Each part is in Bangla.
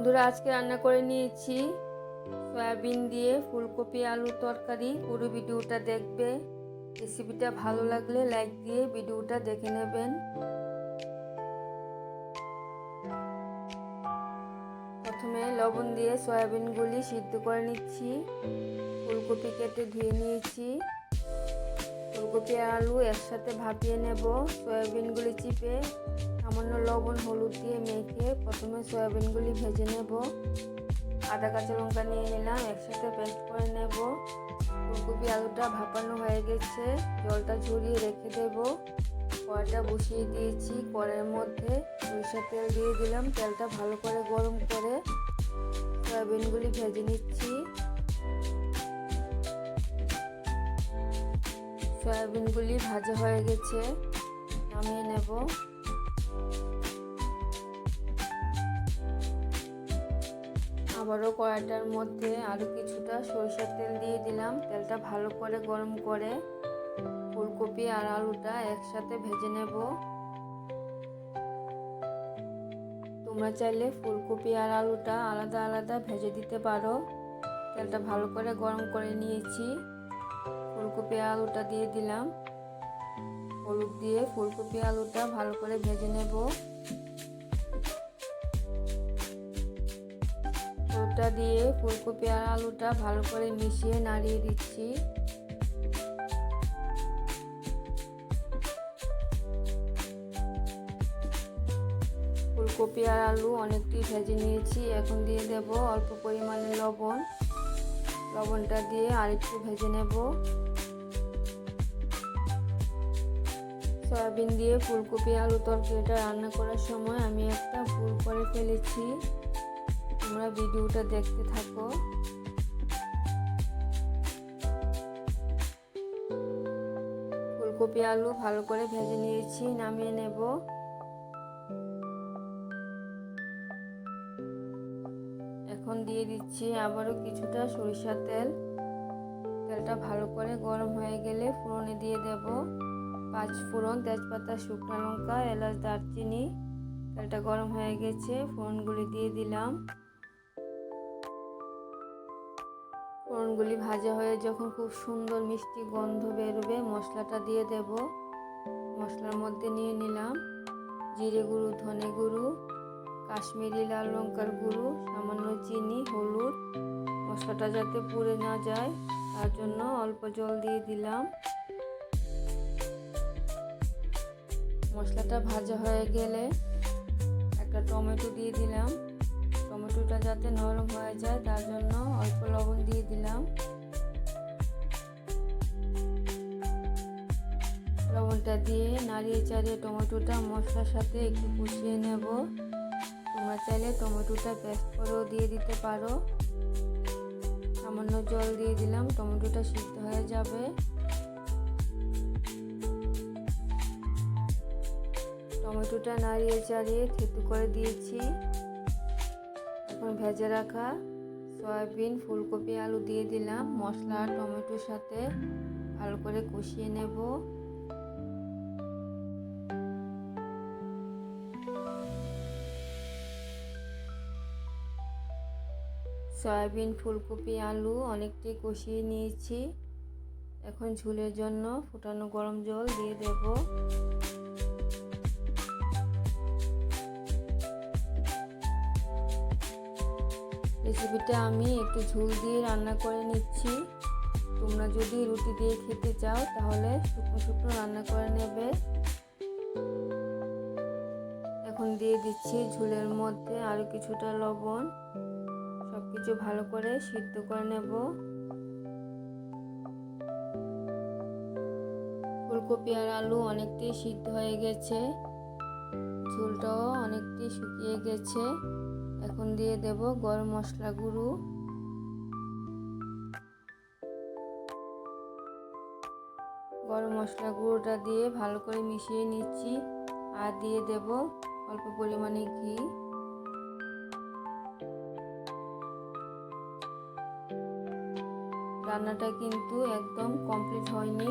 বন্ধুরা, আজকে রান্না করে নিয়েছি সয়াবিন দিয়ে ফুলকপি আলুর তরকারি। পুরো ভিডিওটা দেখবে। রেসিপিটা ভালো লাগলে লাইক দিয়ে ভিডিওটা দেখে নেবেন। প্রথমে লবণ দিয়ে সয়াবিনগুলি সিদ্ধ করে নিচ্ছি। ফুলকপি কেটে ধুয়ে নিয়েছি। ফুলকপি আলু একসাথে ভাপিয়ে নেব। সয়াবিনগুলি চিপে সামান্য লবণ, হলুদ দিয়ে মেখে প্রথমে সয়াবিনগুলি ভেজে নেব। আদা, কাঁচা লঙ্কা নিয়ে নিলাম, একসাথে পেস্ট করে নেব। ফুলকপি আলুটা ভাপানো হয়ে গেছে, জলটা ঝরিয়ে রেখে দেব। কড়াইটা বসিয়ে দিয়েছি, কড়াইয়ের মধ্যে সরিষার তেল দিয়ে দিলাম। তেলটা ভালো করে গরম করে সয়াবিনগুলি ভেজে নিচ্ছি। সয়াবিনগুলি ভাজা হয়ে গেছে, নামিয়ে নেব। আবারও কড়াইটার মধ্যে আরও কিছুটা সরিষার তেল দিয়ে দিলাম। তেলটা ভালো করে গরম করে ফুলকপি আর আলুটা একসাথে ভেজে নেব। তোমরা চাইলে ফুলকপি আর আলুটা আলাদা আলাদা ভেজে দিতে পারো। তেলটা ভালো করে গরম করে নিয়েছি। ফুলকপি আলুটা দিয়ে দিলাম। হলুদ দিয়ে ফুলকপি আলুটা ভালো করে ভেজে নেব। হলুদটা দিয়ে ফুলকপি আর আলুটা ভালো করে মিশিয়ে নাড়িয়ে দিচ্ছি। ফুলকপি আর আলু অনেকটি ভেজে নিয়েছি। এখন দিয়ে দেব অল্প পরিমাণে লবণ। লবণটা দিয়ে আরেকটু ভেজে নেব। সয়াবিন দিয়ে ফুলকপি, আলু তরকারিটা রান্না করার সময় আমি একটা ভুল করে ফেলেছি। তোমরা ভিডিওটা দেখতে থাকো। ফুলকপি, আলু ভালো করে ভেজে নিয়েছি, নামিয়ে নেব। এখন দিয়ে দিচ্ছি আবারও কিছুটা সরিষার তেল। তেলটা ভালো করে গরম হয়ে গেলে ফোড়নে দিয়ে দেব। পাঁচ ফোড়ন তেজপাতা, শুকনো লঙ্কা, এলাচ, দারচিনি। তেলটা গরম হয়ে গেছে, ফোড়নগুলি দিয়ে দিলাম। ফোড়নগুলি ভাজা হয়ে যখন খুব সুন্দর মিষ্টি গন্ধ বেরোবে, মশলাটা দিয়ে দেব। মশলার মধ্যে নিয়ে নিলাম জিরে গুঁড়ো, ধনে গুঁড়ো, কাশ্মীরি লাল লঙ্কার গুঁড়ো, সামান্য চিনি, হলুদ। মশলাটা যাতে পুড়ে না যায়, তার জন্য অল্প জল দিয়ে দিলাম। মশলাটা ভাজা হয়ে গেলে একটা টমেটো দিয়ে দিলাম। টমেটোটা যাতে নরম হয়ে যায়, তার জন্য অল্প লবণ দিয়ে দিলাম। লবণটা দিয়ে নাড়িয়ে চাড়িয়ে টমেটোটা মশলার সাথে একটু কষিয়ে নেব। তোমরা চাইলে টমেটোটা পেস্ট করেও দিয়ে দিতে পারো। সামান্য জল দিয়ে দিলাম, টমেটোটা সিদ্ধ হয়ে যাবে। টমেটোটা নাড়িয়ে চাড়িয়ে থেতু করে দিয়েছি। এখন ভেজে রাখা সয়াবিন, ফুলকপি, আলু দিয়ে দিলাম। মশলা টমেটোর সাথে ভালো করে কষিয়ে নেব। সয়াবিন, ফুলকপি, আলু অনেকটাই কষিয়ে নিয়েছি। এখন ঝুলের জন্য ফুটানো গরম জল দিয়ে দেব। রেসিপিটা আমি একটু ঝুল দিয়ে রান্না করে নিচ্ছি। তোমরা যদি রুটি দিয়ে খেতে চাও, তাহলে শুকনো শুকনো রান্না করে নেবে। এখন দিয়ে দিচ্ছি ঝুলের মধ্যে আরও কিছুটা লবণ। সব কিছু ভালো করে সিদ্ধ করে নেব। ফুলকপি আর আলু অনেকটাই সিদ্ধ হয়ে গেছে। ঝুলটাও অনেকটাই শুকিয়ে গেছে। এখন দিয়ে দেব গরম মশলা গুঁড়ো। গরম মশলা গুঁড়োটা দিয়ে ভালো করে মিশিয়ে নিচ্ছি আর দিয়ে দেব অল্প পরিমাণে ঘি। রান্নাটা কিন্তু একদম কমপ্লিট হয়নি।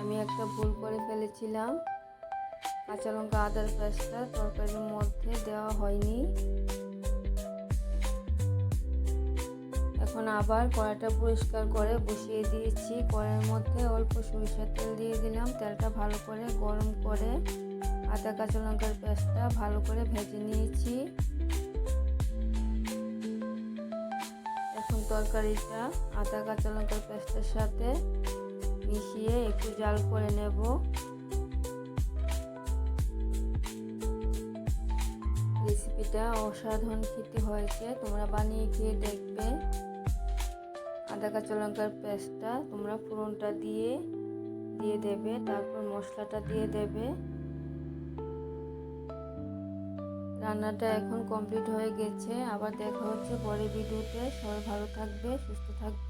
আমি একটা ভুল করে ফেলেছিলাম। কাঁচা লঙ্কা আদার পেস্টটা তরকারির মধ্যে দেওয়া হয়নি। এখন আবার কড়াইটা পরিষ্কার করে বসিয়ে দিয়েছি। কড়াইয়ের মধ্যে অল্প সরিষার তেল দিয়ে দিলাম। তেলটা ভালো করে গরম করে আদা, কাঁচা লঙ্কার পেঁয়াজটা ভালো করে ভেজে নিয়েছি। এখন তরকারিটা আদা, কাঁচা লঙ্কার পেস্টের সাথে মিশিয়ে একটু জাল করে নেব। রেসিপিটা অসাধারণ খেতে হয়েছে। তোমরা বানিয়ে খেয়ে দেখবে। আদা, কাঁচা লঙ্কার পেস্টটা তোমরা ফোড়নটা দিয়ে দিয়ে দেবে। তারপর মশলাটা দিয়ে দেবে। রান্নাটা এখন কমপ্লিট হয়ে গেছে। আবার দেখা হচ্ছে পরে ভিডিওতে। সবাই ভালো থাকবে, সুস্থ থাকবে।